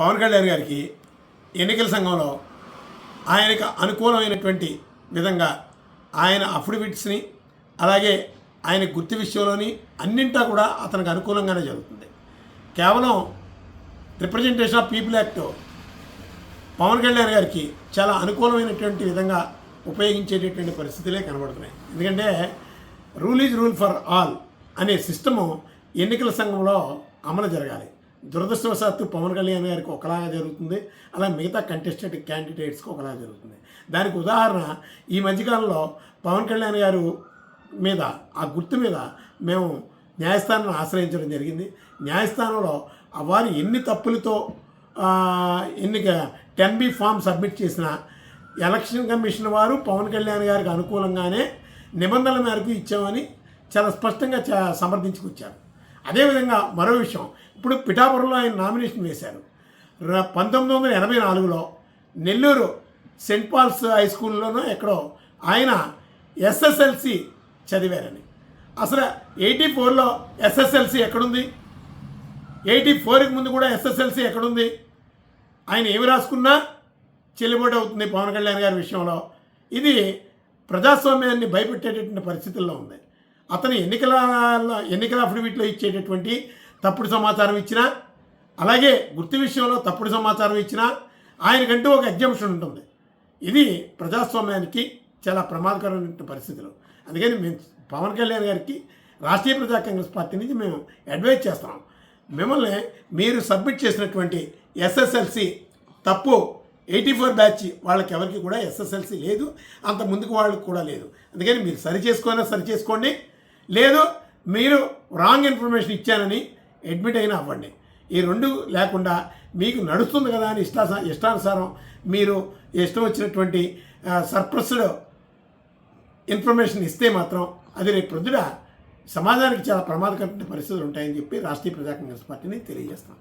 పవన్ కళ్యాణ్ గారికి ఎన్నికల సంఘంలో ఆయనకు అనుకూలమైనటువంటి విధంగా ఆయన అఫిడవిట్స్ని అలాగే ఆయన గుర్తు విషయంలోని అన్నింటా కూడా అతనికి అనుకూలంగానే జరుగుతుంది. కేవలం representation of people act Pawan Kalyan గారికి చాలా అనుకూలమైనటువంటి విధంగా ఉపయోగించేటటువంటి పరిస్థితులే కనబడుతున్నాయి. ఎందుకంటే rule is rule for all అనే సిస్టము ఎన్నికల సంఘంలో అమలు జరగాలి. దురదృష్టవశాత్తు పవన్ కళ్యాణ్ గారికి ఒకలాగా జరుగుతుంది. అలా మిగతా కంటెస్టెడ్ క్యాండిడేట్స్కి ఒకలాగా జరుగుతుంది. దానికి ఉదాహరణ ఈ మధ్యకాలంలో పవన్ కళ్యాణ్ గారు మీద ఆ గుర్తు మీద మేము న్యాయస్థానాన్ని ఆశ్రయించడం జరిగింది. న్యాయస్థానంలో వారు ఎన్ని తప్పులతో ఎన్నిక ఎన్ని టెన్ బి ఫామ్ సబ్మిట్ చేసిన ఎలక్షన్ కమిషన్ వారు పవన్ కళ్యాణ్ గారికి అనుకూలంగానే నిబంధనల మేరకు ఇచ్చామని చాలా స్పష్టంగా చ- సమర్థించుకొచ్చారు. అదేవిధంగా మరో విషయం. ఇప్పుడు పిఠాపురంలో ఆయన నామినేషన్ వేశారు. పంతొమ్మిది వందల ఎనభై నాలుగులో నెల్లూరు సెంట్ పాల్స్ హై స్కూల్లోనో ఎక్కడో ఆయన ఎస్ఎస్ఎల్సి చదివారని. అసలు ఎయిటీ ఫోర్లో ఎస్ఎస్ఎల్సి ఎక్కడుంది? ఎయిటీ ఫోర్కి ముందు కూడా ఎస్ఎస్ఎల్సి ఎక్కడుంది? ఆయన ఏమి రాసుకున్నా చెల్లుబాటు అవుతుంది పవన్ కళ్యాణ్ గారి విషయంలో. ఇది ప్రజాస్వామ్యాన్ని భయపెట్టేటటువంటి పరిస్థితుల్లో ఉంది. అతను ఎన్నికల ఎన్నికల అఫిడవిట్లో ఇచ్చేటటువంటి తప్పుడు సమాచారం ఇచ్చినా అలాగే గుర్తు విషయంలో తప్పుడు సమాచారం ఇచ్చినా ఆయనకంటూ ఒక ఎగ్జంప్షన్ ఉంటుంది. ఇది ప్రజాస్వామ్యానికి చాలా ప్రమాదకరమైన పరిస్థితులు. అందుకని మేము పవన్ కళ్యాణ్ గారికి రాష్ట్రీయ ప్రజా కాంగ్రెస్ పార్టీ నుంచి మేము అడ్వైజ్ చేస్తున్నాం. మిమ్మల్ని మీరు సబ్మిట్ చేసినటువంటి ఎస్ఎస్ఎల్సి తప్పు ఎయిటీ ఫోర్ బ్యాచ్ వాళ్ళకి ఎవరికి కూడా ఎస్ఎస్ఎల్సి లేదు అంత ముందుకు వాళ్ళకి కూడా లేదు. అందుకని మీరు సరి చేసుకోనా సరి చేసుకోండి. లేదు మీరు రాంగ్ ఇన్ఫర్మేషన్ ఇచ్చానని అడ్మిట్ అయినా అవ్వండి. ఈ రెండు లేకుండా మీకు నడుస్తుంది కదా అని ఇష్టా ఇష్టానుసారం మీరు ఇష్టం వచ్చినటువంటి సర్ప్రస్డ్ ఇన్ఫర్మేషన్ ఇస్తే మాత్రం అది రేపు ప్రొద్దున సమాజానికి చాలా ప్రమాదకరమైన పరిస్థితులు ఉంటాయని చెప్పి రాష్ట్రీయ ప్రజా కాంగ్రెస్ పార్టీని తెలియజేస్తాం.